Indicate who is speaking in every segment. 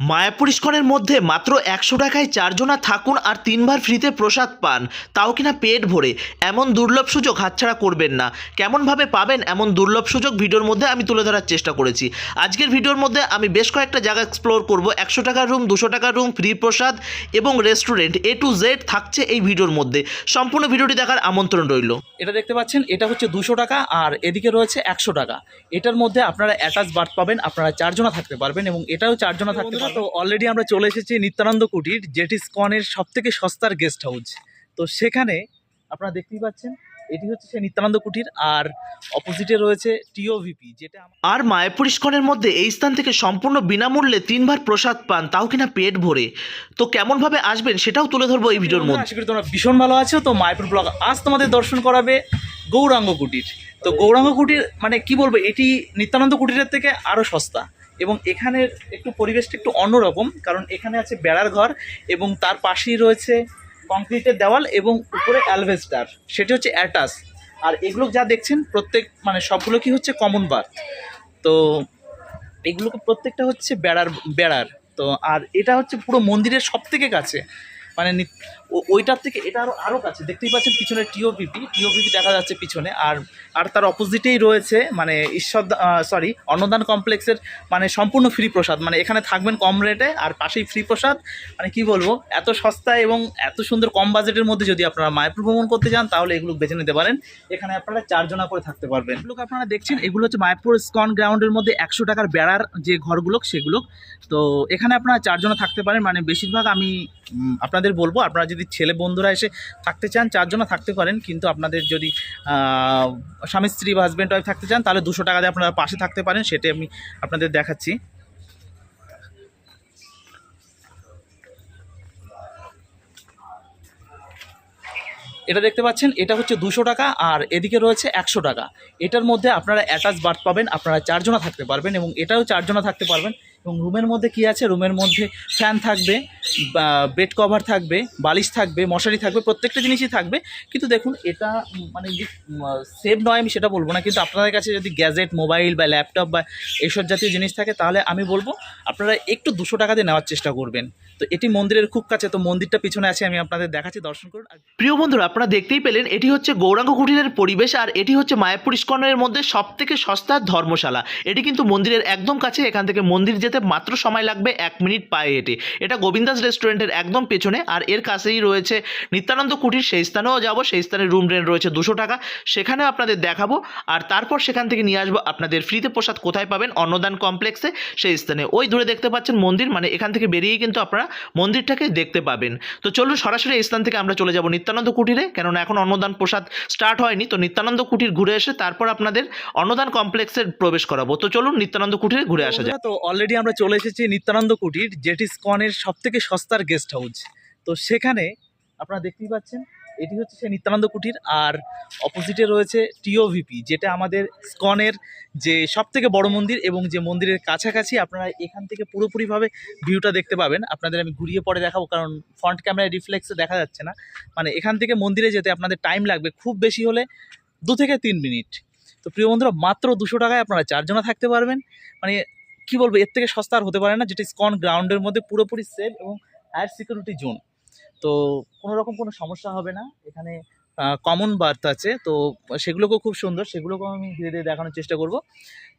Speaker 1: মায়াপুর ইস্কনের মধ্যে মাত্র একশো টাকায় চারজনা থাকুন আর তিনবার ফ্রিতে প্রসাদ পান, তাও কিনা পেট ভরে। এমন দুর্লভ সুযোগ হাতছাড়া করবেন না। কেমনভাবে পাবেন এমন দুর্লভ সুযোগ ভিডিওর মধ্যে আমি তুলে ধরার চেষ্টা করেছি। আজকের ভিডিওর মধ্যে আমি বেশ কয়েকটা জায়গা এক্সপ্লোর করব। একশো টাকার রুম দুশো টাকার রুম ফ্রি প্রসাদ এবং রেস্টুরেন্ট এ টু জেড থাকছে এই ভিডিওর মধ্যে। সম্পূর্ণ ভিডিওটি দেখার আমন্ত্রণ রইল।
Speaker 2: এটা দেখতে পাচ্ছেন, এটা হচ্ছে দুশো টাকা আর এদিকে রয়েছে একশো টাকা। এটার মধ্যে আপনারা অ্যাটাচ বার্থ পাবেন, আপনারা চারজনা থাকতে পারবেন এবং এটাও চারজনা থাকতে তো অলরেডি আমরা চলে এসেছি নিত্যানন্দ কুটির যেটি স্কনের সব থেকে সস্তার গেস্ট হাউস তো সেখানে আপনারা দেখতেই পাচ্ছেন এটি হচ্ছে সেই নিত্যানন্দ কুটির আর অপোজিটে রয়েছে টিওভিপি যেটা
Speaker 1: আর মায়াপুর ইস্কনের মধ্যে এই স্থান থেকে সম্পূর্ণ বিনামূল্যে তিনবার প্রসাদ পান তাও কিনা পেট ভরে। তো কেমনভাবে আসবেন সেটাও তুলে ধরবো এই ভিডিওর মধ্যে।
Speaker 2: আশা করি তোমরা ভীষণ ভালো আছো। তো মায়াপুর ব্লগ আজ তোমাদের দর্শন করাবে গৌরাঙ্গ কুটির। তো গৌরাঙ্গ কুটির মানে কি বলব এটি নিত্যানন্দ কুটিরের থেকে আরও সস্তা। এবং এখানের একটু পরিবেশটা একটু অন্যরকম, কারণ এখানে আছে বেড়ার ঘর এবং তার পাশেই রয়েছে কংক্রিটের দেওয়াল এবং উপরে অ্যালভেস্টার, সেটি হচ্ছে অ্যাটাস। আর এগুলো যা দেখছেন প্রত্যেক মানে সবগুলো কি হচ্ছে কমন বার্থ তো এগুলোকে প্রত্যেকটা হচ্ছে বেড়ার বেড়ার। তো আর এটা হচ্ছে পুরো মন্দিরের সব থেকে কাছে। মানে ওইটার থেকে এটা আরও আরও কাছে। দেখতেই পাচ্ছেন পিছনে টিওপিপি টিওপিপি দেখা যাচ্ছে পিছনে। আর আর তার অপোজিটেই রয়েছে মানে ঈশ্বর সরি অন্নদান কমপ্লেক্সের মানে সম্পূর্ণ ফ্রি প্রসাদ। মানে এখানে থাকবেন কম রেটে আর পাশেই ফ্রি প্রসাদ। মানে কি বলব, এত সস্তা এবং এত সুন্দর কম বাজেটের মধ্যে যদি আপনারা মায়াপুর ভ্রমণ করতে যান, তাহলে এগুলো বেছে নিতে পারেন। এখানে আপনারা চারজনা করে থাকতে পারবেন। এগুলো আপনারা দেখছেন, এগুলো হচ্ছে মায়াপুর স্কন গ্রাউন্ডের মধ্যে একশো টাকার বেড়ার যে ঘরগুলো, সেগুলো। তো এখানে আপনারা চারজনা থাকতে পারেন। মানে বেশিরভাগ আমি আপনাদের বলব, আপনারা ছেলে বন্ধুরা এসে থাকতে চান চারজনা থাকতে পারেন, কিন্তু আপনাদের যদি স্বামী স্ত্রী বা হাজব্যান্ড ওয়াইফ থাকতে চান, তাহলে দুশো টাকা দিয়ে আপনারা পাশে থাকতে পারেন সেটা আমি আপনাদের দেখাচ্ছি। এটা দেখতে পাচ্ছেন, এটা হচ্ছে দুশো টাকা আর এদিকে রয়েছে একশো টাকা। এটার মধ্যে আপনারা অ্যাটাচ বার্থ পাবেন, আপনারা চারজনা থাকতে পারবেন এবং এটাও চারজনা থাকতে পারবেন। এবং রুমের মধ্যে কি আছে? রুমের মধ্যে ফ্যান থাকবে বেড কভার থাকবে, বালিশ থাকবে, মশারি থাকবে, প্রত্যেকটা জিনিসই থাকবে। কিন্তু দেখুন, এটা মানে সেভ নয় আমি সেটা বলব না, কিন্তু আপনাদের কাছে যদি গ্যাজেট মোবাইল বা ল্যাপটপ বা এইসব জাতীয় জিনিস থাকে, তাহলে আমি বলব, আপনারা একটু দুশো টাকা দিয়ে নেওয়ার চেষ্টা করবেন। তো এটি মন্দিরের খুব কাছে, তো মন্দিরটা পিছনে আছে, আমি আপনাদের দেখাচ্ছি, দর্শন করুন।
Speaker 1: প্রিয় বন্ধুরা, আপনারা দেখতেই পেলেন, এটি হচ্ছে গৌরাঙ্গ কুটিরের পরিবেশ, আর এটি হচ্ছে মায়াপুর ইস্কনের মধ্যে সব থেকে সস্তা ধর্মশালা। এটি কিন্তু মন্দিরের একদম কাছে, এখান থেকে মন্দির যেতে মাত্র সময় লাগবে এক মিনিট পায়ে হেঁটে। এটা গোবিন্দাস রেস্টুরেন্টের একদম পেছনে, আর এর কাছেই রয়েছে নিত্যানন্দ কুটির, সেই স্থানেও যাব, সেই স্থানে রুম রেন্ট রয়েছে দুশো টাকা। সেখানেও আপনাদের দেখাবো, আর তারপর সেখান থেকে নিয়ে আসব, আপনাদের ফ্রিতে প্রসাদ কোথায় পাবেন, অন্নদান কমপ্লেক্সে, সেই স্থানে। ওই দূরে দেখতে পাচ্ছেন মন্দির মানে এখান থেকে বেরিয়েই কিন্তু আপনারা মন্দিরটাকে দেখতে পাবেন। তো চলুন সরাসরি এই স্থান থেকে আমরা চলে যাব নিত্যানন্দ কুটিরে। কেননা এখন অন্নদান প্রসাদ স্টার্ট হয়নি। তো নিত্যানন্দ কুটির ঘুরে এসে তারপর আপনাদের অন্নদান কমপ্লেক্সে প্রবেশ করাবো। তো চলুন নিত্যানন্দ কুটিরে ঘুরে আসা
Speaker 2: যায় তো অলরেডি আমরা চলে এসেছি নিত্যানন্দ কুটির, যেটি স্কনের সব থেকে সস্তার গেস্ট হাউস তো সেখানে আপনারা দেখতেই পাচ্ছেন এটি হচ্ছে সেই নিত্যানন্দ কুটির আর অপোজিটে রয়েছে টিওভিপি যেটা আমাদের স্কনের যে সব থেকে বড় মন্দির এবং যে মন্দিরের কাছাকাছি আপনারা এখান থেকে পুরোপুরিভাবে ভিউটা দেখতে পাবেন। আপনাদের আমি ঘুরিয়ে পরে দেখাবো, কারণ ফ্রন্ট ক্যামেরায় রিফ্লেক্সে দেখা যাচ্ছে না। মানে এখান থেকে মন্দিরে যেতে আপনাদের টাইম লাগবে খুব বেশি হলে দু থেকে তিন মিনিট। তো প্রিয় বন্ধুরা, মাত্র দুশো টাকায় আপনারা চারজনা থাকতে পারবেন। মানে কি বলব, এর থেকে সস্তা আর হতে পারে না, যেটা স্কন গ্রাউন্ডের মধ্যে পুরোপুরি সেফ এবং হায়ার সিকিউরিটি জোন তো কোনো রকম কোনো সমস্যা হবে না। এখানে কমন বার্থ আছে, তো সেগুলোকেও খুব সুন্দর, সেগুলোকেও আমি ধীরে ধীরে দেখানোর চেষ্টা করব।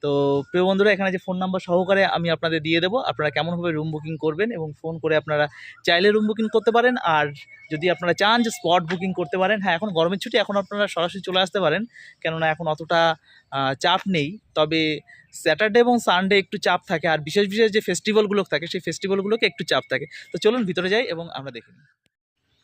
Speaker 2: তো প্রিয় বন্ধুরা, এখানে যে ফোন নাম্বার সহকারে আমি আপনাদের দিয়ে দেবো, আপনারা কেমনভাবে রুম বুকিং করবেন এবং ফোন করে আপনারা চাইলে রুম বুকিং করতে পারেন, আর যদি আপনারা চান যে স্পট বুকিং করতে পারেন হ্যাঁ এখন গরমের ছুটি, এখন আপনারা সরাসরি চলে আসতে পারেন। কেননা এখন অতটা চাপ নেই। তবে স্যাটারডে এবং সানডে একটু চাপ থাকে, আর বিশেষ বিশেষ যে ফেস্টিভ্যালগুলো থাকে, সেই ফেস্টিভ্যালগুলোকে একটু চাপ থাকে। তো চলুন ভিতরে যাই এবং আমরা দেখে নিই।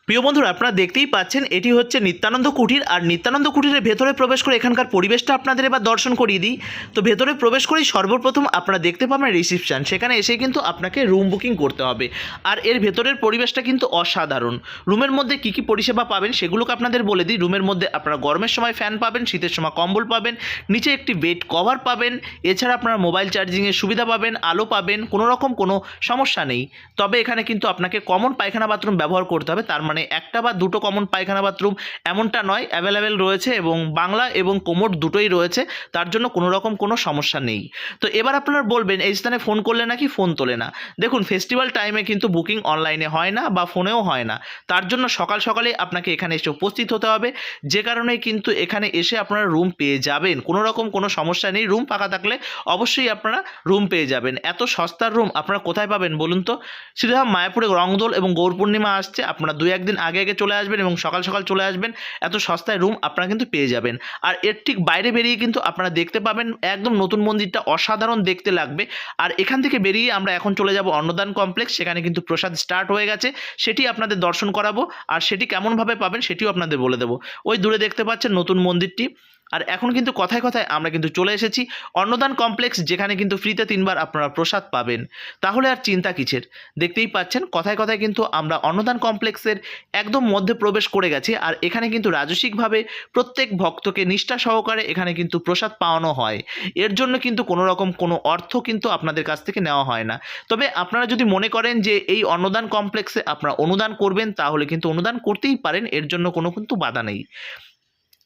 Speaker 1: প্রিয় বন্ধুরা, আপনারা দেখতেই পাচ্ছেন, এটি হচ্ছে নিত্যানন্দ কুটির। আর নিত্যানন্দ কুটিরের ভেতরে প্রবেশ করে এখানকার পরিবেশটা আপনাদের এবার দর্শন করিয়ে দিই। তো ভেতরে প্রবেশ করেই সর্বপ্রথম আপনারা দেখতে পাবেন রিসিপশন। সেখানে এসে কিন্তু আপনাকে রুম বুকিং করতে হবে। আর এর ভেতরের পরিবেশটা কিন্তু অসাধারণ। রুমের মধ্যে কী কী পরিষেবা পাবেন সেগুলোকে আপনাদের বলে দিই। রুমের মধ্যে আপনারা গরমের সময় ফ্যান পাবেন, শীতের সময় কম্বল পাবেন, নিচে একটি বেড কভার পাবেন, এছাড়া আপনারা মোবাইল চার্জিংয়ের সুবিধা পাবেন, আলো পাবেন, কোনো রকম কোনো সমস্যা নেই। তবে এখানে কিন্তু আপনাকে কমন পায়খানা বাথরুম ব্যবহার করতে হবে, তার মানে একটা বা দুটো কমন পায়খানা বাথরুম এমনটা নয় অ্যাভেলেবেল রয়েছে এবং বাংলা এবং কোমর দুটোই রয়েছে, তার জন্য কোনো রকম কোনো সমস্যা নেই। তো এবার আপনারা বলবেন, এই স্থানে ফোন করলে নাকি ফোন তোলে না? দেখুন ফেস্টিভ্যাল টাইমে কিন্তু বুকিং অনলাইনে হয় না বা ফোনেও হয় না। তার জন্য সকাল সকালে আপনাকে এখানে এসে উপস্থিত হতে হবে। যে কারণে কিন্তু এখানে এসে আপনারা রুম পেয়ে যাবেন। কোনো রকম কোনো সমস্যা নেই। রুম ফাঁকা থাকলে অবশ্যই আপনারা রুম পেয়ে যাবেন। এত সস্তার রুম আপনারা কোথায় পাবেন বলুন তো? শ্রীধাম মায়াপুরে রংদোল এবং গৌর পূর্ণিমা আসছে। আপনারা দুই একদিন আগে আগে চলে আসবেন এবং সকাল সকাল চলে আসবেন, এত সস্তায় রুম আপনারা কিন্তু পেয়ে যাবেন। আর এর ঠিক বাইরে বেরিয়ে কিন্তু আপনারা দেখতে পাবেন, একদম নতুন মন্দিরটা অসাধারণ দেখতে লাগবে। আর এখান থেকে বেরিয়ে আমরা এখন চলে যাব অন্নদান কমপ্লেক্স সেখানে কিন্তু প্রসাদ স্টার্ট হয়ে গেছে। সেটি আপনাদের দর্শন করাবো, আর সেটি কেমনভাবে পাবেন সেটিও আপনাদের বলে দেবো। ওই দূরে দেখতে পাচ্ছেন নতুন মন্দিরটি। আর এখন কিন্তু কথায় কথায় আমরা কিন্তু চলে এসেছি অন্নদান কমপ্লেক্স যেখানে কিন্তু ফ্রিতে তিনবার আপনারা প্রসাদ পাবেন। তাহলে আর চিন্তা কিসের? দেখতেই পাচ্ছেন, কথায় কথায় কিন্তু আমরা অন্নদান কমপ্লেক্সের একদম মধ্যে প্রবেশ করে গেছি আর এখানে কিন্তু রাজসিকভাবে প্রত্যেক ভক্তকে নিষ্ঠা সহকারে এখানে কিন্তু প্রসাদ পাওয়ানো হয়। এর জন্য কিন্তু কোনো রকম কোনো অর্থ কিন্তু আপনাদের কাছ থেকে নেওয়া হয় না। তবে আপনারা যদি মনে করেন যে এই অন্নদান কমপ্লেক্সে আপনারা অনুদান করবেন, তাহলে কিন্তু অনুদান করতেই পারেন, এর জন্য কোনো কিন্তু বাধা নেই।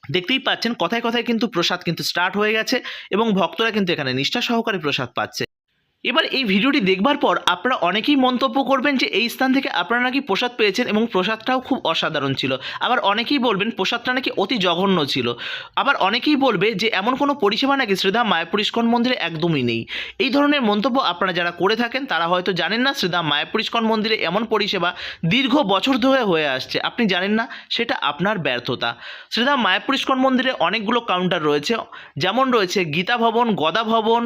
Speaker 1: দেখতেই পাচ্ছেন কথায় কথায় কিন্তু প্রসাদ কিন্তু স্টার্ট হয়ে গেছে এবং ভক্তরা কিন্তু এখানে নিষ্ঠা সহকারে প্রসাদ পাচ্ছে। এবার এই ভিডিওটি দেখবার পর আপনারা অনেকেই মন্তব্য করবেন যে এই স্থান থেকে আপনারা নাকি প্রসাদ পেয়েছেন এবং প্রসাদটাও খুব অসাধারণ ছিল। আবার অনেকেই বলবেন প্রসাদটা নাকি অতি জঘন্য ছিল। আবার অনেকেই বলবে যে এমন কোনো পরিষেবা নাকি শ্রীধাম মায়াপুর ইস্কন মন্দিরে একদমই নেই। এই ধরনের মন্তব্য আপনারা যারা করে থাকেন, তারা হয়তো জানেন না শ্রীধাম মায়াপুর ইস্কন মন্দিরে এমন পরিষেবা দীর্ঘ বছর ধরে হয়ে আসছে। আপনি জানেন না, সেটা আপনার ব্যর্থতা। শ্রীধাম মায়াপুর ইস্কন মন্দিরে অনেকগুলো কাউন্টার রয়েছে। যেমন রয়েছে গীতা ভবন, গদা ভবন,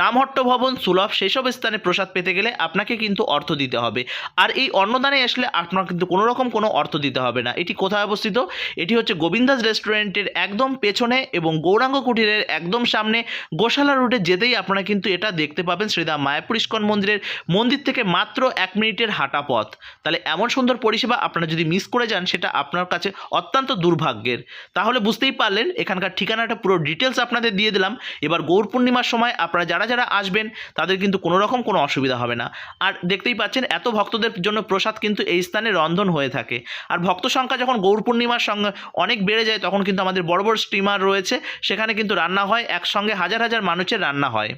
Speaker 1: নামহট্ট ভবন, সুলভ সেসব স্থানে প্রসাদ পেতে গেলে আপনাকে কিন্তু অর্থ দিতে হবে। আর এই অন্নদানে আসলে আপনার কিন্তু কোনো রকম কোনো অর্থ দিতে হবে না। এটি কোথায় অবস্থিত? এটি হচ্ছে গোবিন্দাস রেস্টুরেন্টের একদম পেছনে এবং গৌরাঙ্গ কুটিরের একদম সামনে গোশালা রুটে যেতেই আপনারা কিন্তু এটা দেখতে পাবেন শ্রীদা মায়াপুর ইস্কন মন্দিরের মন্দির থেকে মাত্র এক মিনিটের হাঁটা পথ। তাহলে এমন সুন্দর পরিষেবা আপনারা যদি মিস করে যান সেটা আপনার কাছে অত্যন্ত দুর্ভাগ্যের। তাহলে বুঝতেই পারলেন, এখানকার ঠিকানাটা পুরো ডিটেলস আপনাদের দিয়ে দিলাম। এবার গৌর পূর্ণিমার সময় আপনারা যারা যারা আসবেন তাদের কিন্তু কোনো রকম কোনো অসুবিধা হবে না। আর দেখতেই পাচ্ছেন, এত ভক্তদের জন্য প্রসাদ কিন্তু এই স্থানে রন্ধন হয়ে থাকে। আর ভক্ত সংখ্যা যখন গৌর পূর্ণিমার সঙ্গে অনেক বেড়ে যায়, তখন কিন্তু আমাদের বড় বড় স্টিমার রয়েছে, সেখানে কিন্তু রান্না হয়, একসঙ্গে হাজার হাজার মানুষের রান্না হয়।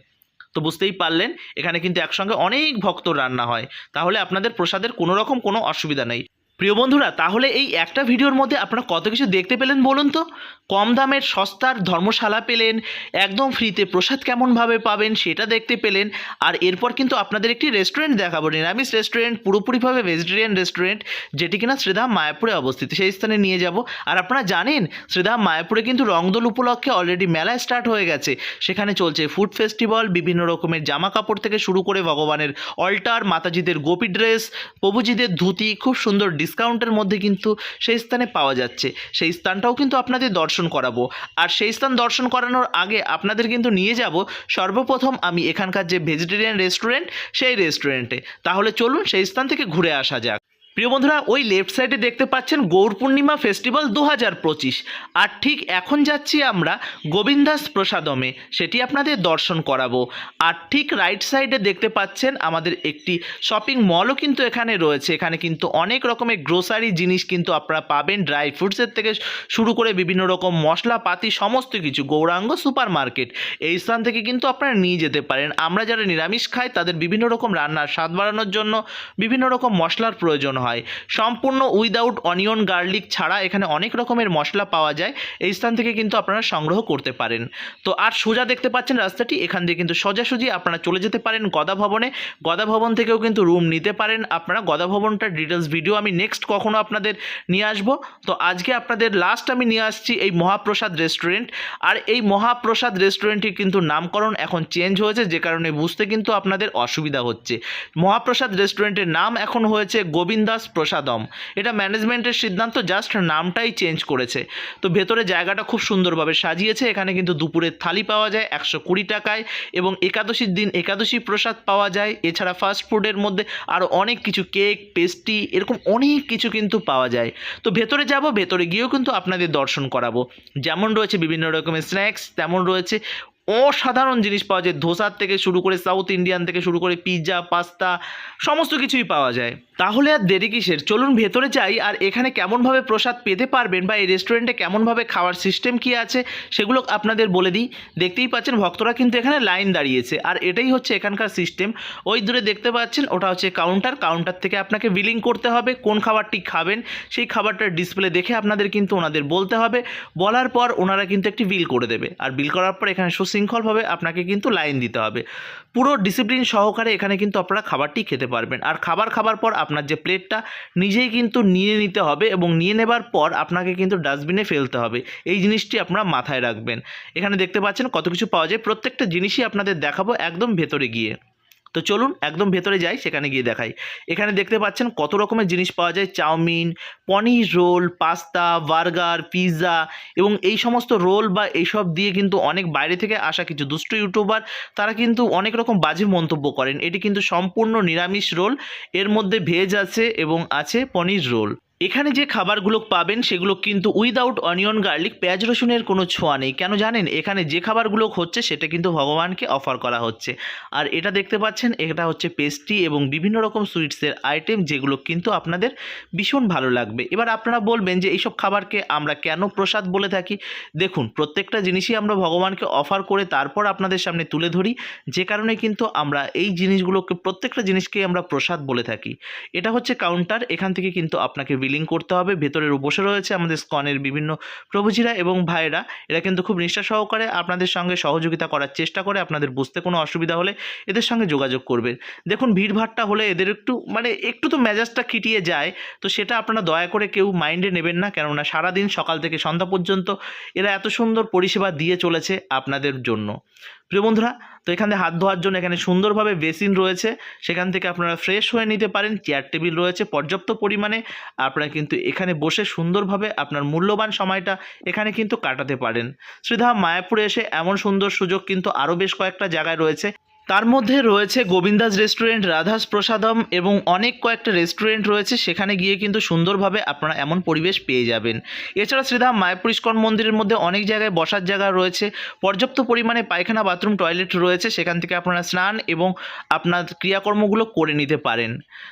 Speaker 1: তো বুঝতেই পারলেন, এখানে কিন্তু একসঙ্গে অনেক ভক্ত রান্না হয়। তাহলে আপনাদের প্রসাদের কোনো রকম কোনো অসুবিধা নেই। প্রিয় বন্ধুরা, তাহলে এই একটা ভিডিওর মধ্যে আপনারা কত কিছু দেখতে পেলেন বলুন তো? কম দামের সস্তার ধর্মশালা পেলেন, একদম ফ্রিতে প্রসাদ কেমনভাবে পাবেন সেটা দেখতে পেলেন, আর এরপর কিন্তু আপনাদের একটি রেস্টুরেন্ট দেখাবো, নিরামিষ রেস্টুরেন্ট পুরোপুরিভাবে ভেজিটেরিয়ান রেস্টুরেন্ট যেটি কিনা শ্রীধাম মায়াপুরে অবস্থিত, সেই স্থানে নিয়ে যাব। আর আপনারা জানেন, শ্রীধাম মায়াপুরে কিন্তু রংদোল উপলক্ষে অলরেডি মেলা স্টার্ট হয়ে গেছে। সেখানে চলছে ফুড ফেস্টিভ্যাল বিভিন্ন রকমের জামা কাপড় থেকে শুরু করে ভগবানের অল্টার মাতাজিদের গোপী ড্রেস প্রভুজিদের ধুতি, খুব সুন্দর ডিসকাউন্টের মধ্যে কিন্তু সেই স্থানে পাওয়া যাচ্ছে। সেই স্থানটাও কিন্তু আপনাদের দর্শন করাবো। আর সেই স্থান দর্শন করানোর আগে আপনাদের কিন্তু নিয়ে যাব। সর্বপ্রথম আমি এখানকার যে ভেজিটেরিয়ান রেস্টুরেন্ট সেই রেস্টুরেন্টে তাহলে চলুন সেই স্থান থেকে ঘুরে আসা যাক। প্রিয় বন্ধুরা, ওই লেফট সাইডে দেখতে পাচ্ছেন গৌর পূর্ণিমা ফেস্টিভ্যাল দু হাজার পঁচিশ। আর ঠিক এখন যাচ্ছি আমরা গোবিন্দাস প্রসাদমে, সেটি আপনাদের দর্শন করাবো। আর ঠিক রাইট সাইডে দেখতে পাচ্ছেন আমাদের একটি শপিং মলও কিন্তু এখানে রয়েছে। এখানে কিন্তু অনেক রকমের গ্রোসারি জিনিস কিন্তু আপনারা পাবেন ড্রাই ফ্রুটসের থেকে শুরু করে বিভিন্ন রকম মশলাপাতি, সমস্ত কিছু, গৌরাঙ্গ সুপার মার্কেট এই স্থান থেকে কিন্তু আপনারা নিয়ে যেতে পারেন। আমরা যারা নিরামিষ খাই, তাদের বিভিন্ন রকম রান্নার স্বাদ বাড়ানোর জন্য বিভিন্ন রকম মশলার প্রয়োজন হয়। সম্পূর্ণ উইদাউট অনিয়ন গার্লিক ছাড়া এখানে অনেক রকমের মশলা পাওয়া যায়। এই স্থান থেকে কিন্তু আপনারা সংগ্রহ করতে পারেন। তো আর সোজা দেখতে পাচ্ছেন রাস্তাটি, এখান দিয়ে কিন্তু সোজাসুজি আপনারা চলে যেতে পারেন গদা ভবনে। গদা ভবন থেকেও কিন্তু রুম নিতে পারেন আপনারা। গদা ভবনটার ডিটেলস ভিডিও আমি নেক্সট কখনো আপনাদের নিয়ে আসব। তো আজকে আপনাদের লাস্ট আমি নিয়ে আসছি এই মহাপ্রসাদ রেস্টুরেন্ট আর এই মহাপ্রসাদ রেস্টুরেন্টটির কিন্তু নামকরণ এখন চেঞ্জ হয়েছে, যে কারণে বুঝতে কিন্তু আপনাদের অসুবিধা হচ্ছে। মহাপ্রসাদ রেস্টুরেন্টের নাম এখন হয়েছে গোবিন্দাস প্রসাদম। এটা ম্যানেজমেন্টের সিদ্ধান্ত, জাস্ট নামটাই চেঞ্জ করেছে। তো ভেতরে জায়গাটা খুব সুন্দরভাবে সাজিয়েছে। এখানে কিন্তু দুপুরের থালি পাওয়া যায় একশো কুড়ি টাকায় এবং একাদশীর দিন একাদশী প্রসাদ পাওয়া যায়। এছাড়া ফাস্ট ফুডের মধ্যে আরও অনেক কিছু কেক পেস্ট্রি এরকম অনেক কিছু কিন্তু পাওয়া যায়। তো ভেতরে যাব, ভেতরে গিয়েও কিন্তু আপনাদের দর্শন করাবো। যেমন রয়েছে বিভিন্ন রকমের স্ন্যাক্স তেমন রয়েছে অসাধারণ জিনিস পাওয়া যায়। ধোসার থেকে শুরু করে সাউথ ইন্ডিয়ান থেকে শুরু করে পিৎজা পাস্তা সমস্ত কিছুই পাওয়া যায়। তাহলে আর দেরি কিসের? চলুন ভেতরে যাই আর এখানে কেমনভাবে প্রসাদ পেতে পারবেন বা এই রেস্টুরেন্টে কেমনভাবে খাওয়ার সিস্টেম কি আছে সেগুলো আপনাদের বলে দিই। দেখতেই পাচ্ছেন ভক্তরা কিন্তু এখানে লাইন দাঁড়িয়েছে। আর এটাই হচ্ছে এখানকার সিস্টেম ওই দূরে দেখতে পাচ্ছেন ওটা হচ্ছে কাউন্টার কাউন্টার থেকে আপনাকে বিলিং করতে হবে কোন খাবারটি খাবেন। সেই খাবারটার ডিসপ্লে দেখে আপনাদের কিন্তু ওনাদের বলতে হবে। বলার পর ওনারা কিন্তু একটি বিল করে দেবে। আর বিল করার পর এখানে সুশৃঙ্খলভাবে আপনাকে কিন্তু লাইন দিতে হবে। পুরো ডিসিপ্লিন সহকারে এখানে কিন্তু আপনারা খাবারটি খেতে পারবেন। আর খাবার খাবার পর আপনার যে প্লেটটা, নিজেই কিন্তু নিয়ে নিতে হবে এবং নিয়ে নেবার পর আপনাকে কিন্তু ডাস্টবিনে ফেলতে হবে। এই জিনিসটি আপনারা মাথায় রাখবেন। এখানে দেখতে পাচ্ছেন কত কিছু পাওয়া যায়। প্রত্যেকটা জিনিসই আপনাদের দেখাবো একদম ভেতরে গিয়ে। তো চলুন একদম ভেতরে যাই, সেখানে গিয়ে দেখাই। এখানে দেখতে পাচ্ছেন কত রকমের জিনিস পাওয়া যায়। Chowmein, paneer roll, pasta, burger, pizza এবং এই সমস্ত রোল বা এইসব দিয়ে কিন্তু অনেক বাইরে থেকে আসা কিছু দুষ্ট ইউটিউবার, তারা কিন্তু অনেক রকম বাজে মন্তব্য করেন। এটি কিন্তু সম্পূর্ণ নিরামিষ রোল। এর মধ্যে ভেজ আছে এবং আছে পনির রোল। এখানে যে খাবারগুলো পাবেন সেগুলো কিন্তু উইদাউট অনিয়ন গার্লিক পেঁয়াজ, রসুনের কোনো ছোঁয়া নেই। কেন জানেন? এখানে যে খাবারগুলো হচ্ছে সেটা কিন্তু ভগবানকে অফার করা হচ্ছে। আর এটা দেখতে পাচ্ছেন, এটা হচ্ছে পেস্ট্রি এবং বিভিন্ন রকম সুইটসের আইটেম যেগুলো কিন্তু আপনাদের ভীষণ ভালো লাগবে। এবার আপনারা বলবেন যে এইসব খাবারকে আমরা কেন প্রসাদ বলে থাকি? দেখুন, প্রত্যেকটা জিনিসই আমরা ভগবানকে অফার করে তারপর আপনাদের সামনে তুলে ধরি। যে কারণে কিন্তু আমরা এই জিনিসগুলোকে, প্রত্যেকটা জিনিসকেই আমরা প্রসাদ বলে থাকি। এটা হচ্ছে কাউন্টার এখান থেকে কিন্তু আপনাকে বিলিং করতে হবে, ভেতরের বসে রয়েছে আমাদের স্কনের বিভিন্ন প্রভুজিরা এবং ভাইরা এরা কিন্তু খুব নিষ্ঠা সহকারে আপনাদের সঙ্গে সহযোগিতা করার চেষ্টা করে, আপনাদের বুঝতে কোনো অসুবিধা হলে এদের সঙ্গে যোগাযোগ করবেন। দেখুন ভিড়ভাট্টা হলে এদের একটু মানে একটু তো মেজাজটা খিটিয়ে যায়, তো সেটা আপনারা দয়া করে কেউ মাইন্ডে নেবেন না, কেননা সারাদিন সকাল থেকে সন্ধ্যা পর্যন্ত এরা এত সুন্দর পরিষেবা দিয়ে চলেছে আপনাদের জন্য। প্রিয় বন্ধুরা, তো এখানে হাত ধোয়ার জন্য এখানে সুন্দরভাবে বেসিন রয়েছে। সেখান থেকে আপনারা ফ্রেশ হয়ে নিতে পারেন, চেয়ার টেবিল রয়েছে পর্যাপ্ত পরিমাণে। আপনারা কিন্তু এখানে বসে সুন্দরভাবে আপনার মূল্যবান সময়টা এখানে কিন্তু কাটাতে পারেন। শ্রীধা মায়াপুরে এসে এমন সুন্দর সুযোগ কিন্তু আরও বেশ কয়েকটা জায়গায় রয়েছে। তার মধ্যে রয়েছে গোবিন্দাস রেস্টুরেন্ট, রাধাস প্রসাদম এবং অনেক কয়েকটা রেস্টুরেন্ট রয়েছে। সেখানে গিয়ে কিন্তু সুন্দরভাবে আপনারা এমন পরিবেশ পেয়ে যাবেন। এছাড়া শ্রীধাম মায়াপুর ইস্কন মন্দিরের মধ্যে অনেক জায়গায় বসার জায়গা রয়েছে। পর্যাপ্ত পরিমাণে পায়খানা, বাথরুম, টয়লেট রয়েছে। সেখান থেকে আপনারা স্নান এবং আপনার ক্রিয়াকর্মগুলো করে নিতে পারেন।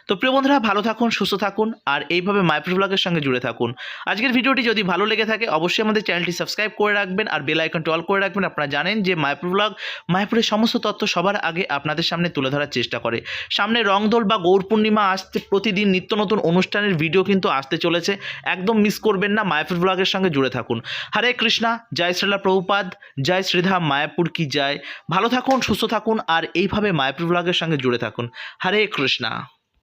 Speaker 1: তো প্রিয় বন্ধুরা, ভালো থাকুন, সুস্থ থাকুন আর এইভাবে মায়াপুর ব্লগের সঙ্গে জুড়ে থাকুন। আজকের ভিডিওটি যদি ভালো লেগে থাকে, অবশ্যই আমাদের চ্যানেলটি সাবস্ক্রাইব করে রাখবেন আর বেল আইকনটি অল করে রাখবেন। আপনারা জানেন যে মায়াপুর ব্লগ, মায়াপুরের সমস্ত তথ্য সবার আগে আপনাদের সামনে তুলে ধরার চেষ্টা করে। সামনে রংদোল বা গৌর পূর্ণিমা আসতে প্রতিদিন নিত্য নতুন অনুষ্ঠানের ভিডিও কিন্তু আসতে চলেছে। একদম মিস করবেন না মায়াপুর ব্লগের সঙ্গে জুড়ে থাকুন। হরে কৃষ্ণা, জয় শ্রীলা প্রভুপাদ, জয় শ্রীধাম মায়াপুর কি জয়। ভালো থাকুন, সুস্থ থাকুন, আর এইভাবে মায়াপুর ব্লগের সঙ্গে জুড়ে থাকুন। হরে কৃষ্ণা।